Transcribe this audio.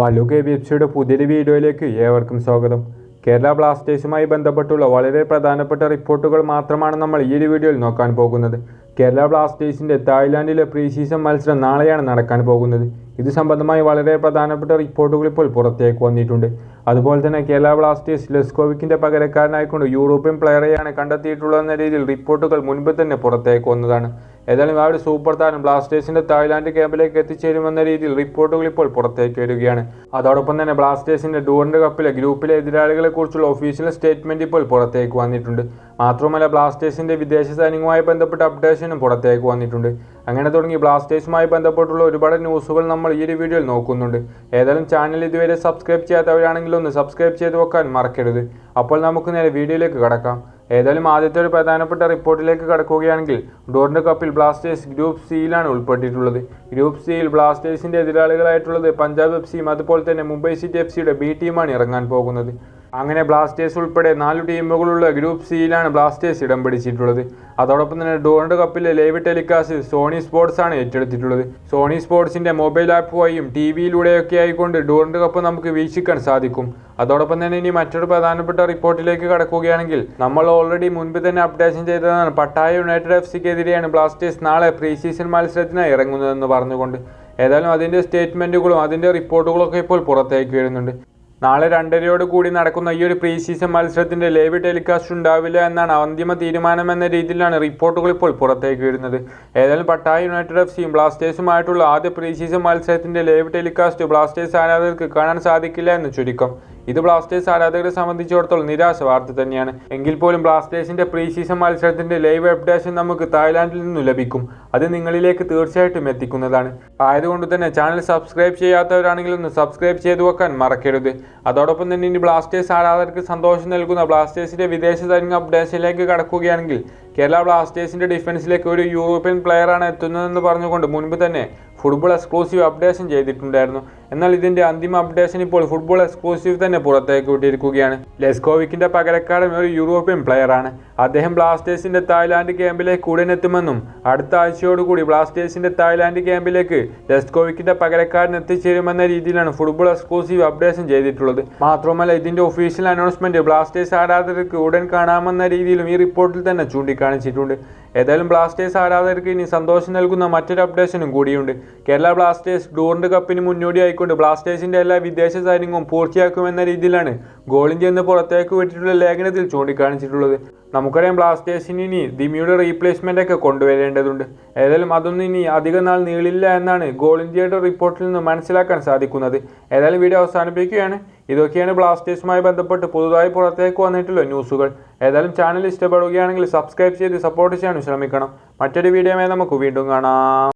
Mallu K B പുതിയൊരു വീഡിയോയിലേക്ക് ഏവർക്കും സ്വാഗതം. കേരള ബ്ലാസ്റ്റേഴ്സുമായി ബന്ധപ്പെട്ടുള്ള വളരെ പ്രധാനപ്പെട്ട റിപ്പോർട്ടുകൾ മാത്രമാണ് നമ്മൾ ഈ ഒരു വീഡിയോയിൽ നോക്കാൻ പോകുന്നത്. കേരള ബ്ലാസ്റ്റേഴ്സിന്റെ തായ്ലാൻഡിലെ പ്രീ സീസൺ മത്സരം നാളെയാണ് നടക്കാൻ പോകുന്നത്. ഇത് സംബന്ധമായി വളരെ പ്രധാനപ്പെട്ട റിപ്പോർട്ടുകൾ ഇപ്പോൾ പുറത്തേക്ക് വന്നിട്ടുണ്ട്. അതുപോലെ തന്നെ കേരള ബ്ലാസ്റ്റേഴ്സ് ലെസ്കോവിക്കിന്റെ പകരക്കാരനായിക്കൊണ്ട് യൂറോപ്യൻ പ്ലെയറെയാണ് കണ്ടെത്തിയിട്ടുള്ളതെന്ന രീതിയിൽ റിപ്പോർട്ടുകൾ മുൻപ് തന്നെ പുറത്തേക്ക് വന്നതാണ്. ഏതായാലും ആ ഒരു സൂപ്പർ താരം ബ്ലാസ്റ്റേഴ്സിന്റെ തായ്ലാന്റ് ക്യാമ്പിലേക്ക് എത്തിച്ചേരുമെന്ന രീതിയിൽ റിപ്പോർട്ടുകൾ ഇപ്പോൾ പുറത്തേക്ക് വരികയാണ്. അതോടൊപ്പം തന്നെ ബ്ലാസ്റ്റേഴ്സിന്റെ ഡൂറിന്റെ കപ്പിലെ ഗ്രൂപ്പിലെ എതിരാളികളെ കുറിച്ചുള്ള ഒഫീഷ്യൽ സ്റ്റേറ്റ്മെന്റ് ഇപ്പോൾ പുറത്തേക്ക് വന്നിട്ടുണ്ട്. മാത്രമല്ല ബ്ലാസ്റ്റേഴ്സിന്റെ വിദേശ സൈനികവുമായി ബന്ധപ്പെട്ട അപ്ഡേഷനും പുറത്തേക്ക് വന്നിട്ടുണ്ട്. അങ്ങനെ തുടങ്ങി ബ്ലാസ്റ്റേഴ്സുമായി ബന്ധപ്പെട്ടുള്ള ഒരുപാട് ന്യൂസുകൾ നമ്മൾ ഈ ഒരു വീഡിയോയിൽ നോക്കുന്നുണ്ട്. ഏതായാലും ചാനൽ ഇതുവരെ സബ്സ്ക്രൈബ് ചെയ്യാത്തവരാണെങ്കിൽ ഒന്ന് സബ്സ്ക്രൈബ് ചെയ്ത് വെക്കാൻ മറക്കരുത്. അപ്പോൾ നമുക്ക് നേരെ വീഡിയോയിലേക്ക് കടക്കാം. ഏതായാലും ആദ്യത്തെ ഒരു പ്രധാനപ്പെട്ട റിപ്പോർട്ടിലേക്ക് കടക്കുകയാണെങ്കിൽ ഡോർണ്ട് കപ്പിൽ ബ്ലാസ്റ്റേഴ്സ് ഗ്രൂപ്പ് സിയിലാണ് ഉൾപ്പെട്ടിട്ടുള്ളത്. ഗ്രൂപ്പ് സിയിൽ ബ്ലാസ്റ്റേഴ്സിന്റെ എതിരാളികളായിട്ടുള്ളത് പഞ്ചാബ് എഫ് സിയും അതുപോലെ തന്നെ മുംബൈ സിറ്റി എഫ് സിയുടെ ബി ടീമാണ് ഇറങ്ങാൻ പോകുന്നത്. അങ്ങനെ ബ്ലാസ്റ്റേഴ്സ് ഉൾപ്പെടെ നാല് ടീമുകളുള്ള ഗ്രൂപ്പ് സിയിലാണ് ബ്ലാസ്റ്റേഴ്സ് ഇടം പിടിച്ചിട്ടുള്ളത്. അതോടൊപ്പം തന്നെ ഡോണ്ട് കപ്പിലെ ലൈവ് ടെലികാസ്റ്റ് സോണി സ്പോർട്സ് ആണ് ഏറ്റെടുത്തിട്ടുള്ളത്. സോണി സ്പോർട്സിന്റെ മൊബൈൽ ആപ്പ് വഴിയും ടി വിയിലൂടെയൊക്കെ ആയിക്കൊണ്ട് ഡോറിന്റെ കപ്പ് നമുക്ക് വീക്ഷിക്കാൻ സാധിക്കും. അതോടൊപ്പം തന്നെ ഇനി മറ്റൊരു പ്രധാനപ്പെട്ട റിപ്പോർട്ടിലേക്ക് കടക്കുകയാണെങ്കിൽ നമ്മൾ ഓൾറെഡി മുൻപ് തന്നെ അപ്ഡേഷൻ ചെയ്തതാണ് പട്ടായ യുണൈറ്റഡ് എഫ് സിക്കെതിരെയാണ് ബ്ലാസ്റ്റേഴ്സ് നാളെ പ്രീ സീസൺ മത്സരത്തിനായി ഇറങ്ങുന്നതെന്ന് പറഞ്ഞുകൊണ്ട്. ഏതായാലും അതിന്റെ സ്റ്റേറ്റ്മെന്റുകളും അതിന്റെ റിപ്പോർട്ടുകളൊക്കെ ഇപ്പോൾ പുറത്തേക്ക് വരുന്നുണ്ട്. നാളെ രണ്ടരയോട് കൂടി നടക്കുന്ന ഈ ഒരു പ്രീ സീസൺ മത്സരത്തിന്റെ ലൈവ് ടെലികാസ്റ്റ് ഉണ്ടാവില്ല എന്നാണ് അന്തിമ തീരുമാനം എന്ന രീതിയിലാണ് റിപ്പോർട്ടുകൾ ഇപ്പോൾ പുറത്തേക്ക് വരുന്നത്. ഏതായാലും പട്ടായ യുണൈറ്റഡ് എഫ് സിയും ബ്ലാസ്റ്റേഴ്സുമായിട്ടുള്ള ആദ്യ പ്രീ സീസൺ മത്സരത്തിന്റെ ലൈവ് ടെലികാസ്റ്റ് ബ്ലാസ്റ്റേഴ്സ് ആരാധകർക്ക് കാണാൻ സാധിക്കില്ല എന്ന് ചുരുക്കം. ഇത് ബ്ലാസ്റ്റേഴ്സ് ആരാധകരെ സംബന്ധിച്ചിടത്തോളം നിരാശ വാർത്ത തന്നെയാണ്. എങ്കിൽ പോലും ബ്ലാസ്റ്റേഴ്സിന്റെ പ്രീ സീസൺ മത്സരത്തിന്റെ ലൈവ് അപ്ഡേഷൻ നമുക്ക് തായ്ലാന്റിൽ നിന്നും ലഭിക്കും. അത് നിങ്ങളിലേക്ക് തീർച്ചയായിട്ടും എത്തിക്കുന്നതാണ്. ആയതുകൊണ്ട് തന്നെ ചാനൽ സബ്സ്ക്രൈബ് ചെയ്യാത്തവരാണെങ്കിൽ ഒന്ന് സബ്സ്ക്രൈബ് ചെയ്തു വെക്കാൻ മറക്കരുത്. അതോടൊപ്പം തന്നെ ഇനി ബ്ലാസ്റ്റേഴ്സ് ആരാധകർക്ക് സന്തോഷം നൽകുന്ന ബ്ലാസ്റ്റേഴ്സിന്റെ വിദേശ തരംഗ അപ്ഡേഷനിലേക്ക് കടക്കുകയാണെങ്കിൽ കേരള ബ്ലാസ്റ്റേഴ്സിന്റെ ഡിഫൻസിലേക്ക് ഒരു യൂറോപ്യൻ പ്ലെയറാണ് എത്തുന്നതെന്ന് പറഞ്ഞുകൊണ്ട് മുൻപ് തന്നെ ഫുട്ബോൾ എക്സ്ക്ലൂസീവ് അപ്ഡേഷൻ ചെയ്തിട്ടുണ്ടായിരുന്നു. എന്നാൽ ഇതിന്റെ അന്തിമ അപ്ഡേഷൻ ഇപ്പോൾ ഫുട്ബോൾ എക്സ്ക്ലൂസീവ് തന്നെ പുറത്തേക്ക് വിട്ടിരിക്കുകയാണ്. ലെസ്കോവിക്കിന്റെ പകരക്കാരൻ ഒരു യൂറോപ്യൻ പ്ലെയറാണ് അദ്ദേഹം ബ്ലാസ്റ്റേഴ്സിന്റെ തായ്ലാന്റ് ക്യാമ്പിലേക്ക് ഉടനെത്തുമെന്നും അടുത്ത ആഴ്ചയോടുകൂടി ബ്ലാസ്റ്റേഴ്സിന്റെ തായ്ലാന്റ് ക്യാമ്പിലേക്ക് ലെസ്കോവിക്കിന്റെ പകരക്കാരൻ എത്തിച്ചേരുമെന്ന രീതിയിലാണ് ഫുട്ബോൾ എക്സ്ക്ലൂസീവ് അപ്ഡേഷൻ ചെയ്തിട്ടുള്ളത്. മാത്രമല്ല ഇതിന്റെ ഒഫീഷ്യൽ അനൗൺസ്മെന്റ് ബ്ലാസ്റ്റേഴ്സ് ആരാധകർക്ക് ഉടൻ കാണാമെന്ന രീതിയിലും ഈ റിപ്പോർട്ടിൽ തന്നെ ചൂണ്ടിക്കാണിച്ചിട്ടുണ്ട്. ഏതായാലും ബ്ലാസ്റ്റേഴ്സ് ആരാധകർക്ക് ഇനി സന്തോഷം നൽകുന്ന മറ്റൊരു അപ്ഡേഷനും കൂടിയുണ്ട്. കേരള ബ്ലാസ്റ്റേഴ്സ് ഡൂറിന്റെ കപ്പിന് മുന്നോടിയായിക്കൊണ്ട് ബ്ലാസ്റ്റേഴ്സിന്റെ എല്ലാ വിദേശ സൈന്യവും പൂർത്തിയാക്കുമെന്ന രീതിയിലാണ് ഗോളിഞ്ച് എന്ന് പുറത്തേക്ക് വിട്ടിട്ടുള്ള ലേഖനത്തിൽ ചൂണ്ടിക്കാണിച്ചിട്ടുള്ളത്. നമുക്കറിയാം ബ്ലാസ്റ്റേഴ്സിന് ഇനി ദിമിയുടെ റീപ്ലേസ്മെന്റ് ഒക്കെ കൊണ്ടുവരേണ്ടതുണ്ട്. ഏതായാലും അതൊന്നും ഇനി അധികം നാൾ നീളില്ല എന്നാണ് ഗോൾ ഇന്ത്യയുടെ റിപ്പോർട്ടിൽ നിന്ന് മനസ്സിലാക്കാൻ സാധിക്കുന്നത്. ഏതായാലും വീഡിയോ അവസാനിപ്പിക്കുകയാണ്. ഇതൊക്കെയാണ് ബ്ലാസ്റ്റേഴ്സുമായി ബന്ധപ്പെട്ട് പുതുതായി പുറത്തേക്ക് വന്നിട്ടുള്ള ന്യൂസുകൾ. ഏതായാലും ചാനൽ ഇഷ്ടപ്പെടുകയാണെങ്കിൽ സബ്സ്ക്രൈബ് ചെയ്ത് സപ്പോർട്ട് ചെയ്യാൻ ശ്രമിക്കണം. മറ്റൊരു വീഡിയോയുമായി നമുക്ക് വീണ്ടും കാണാം.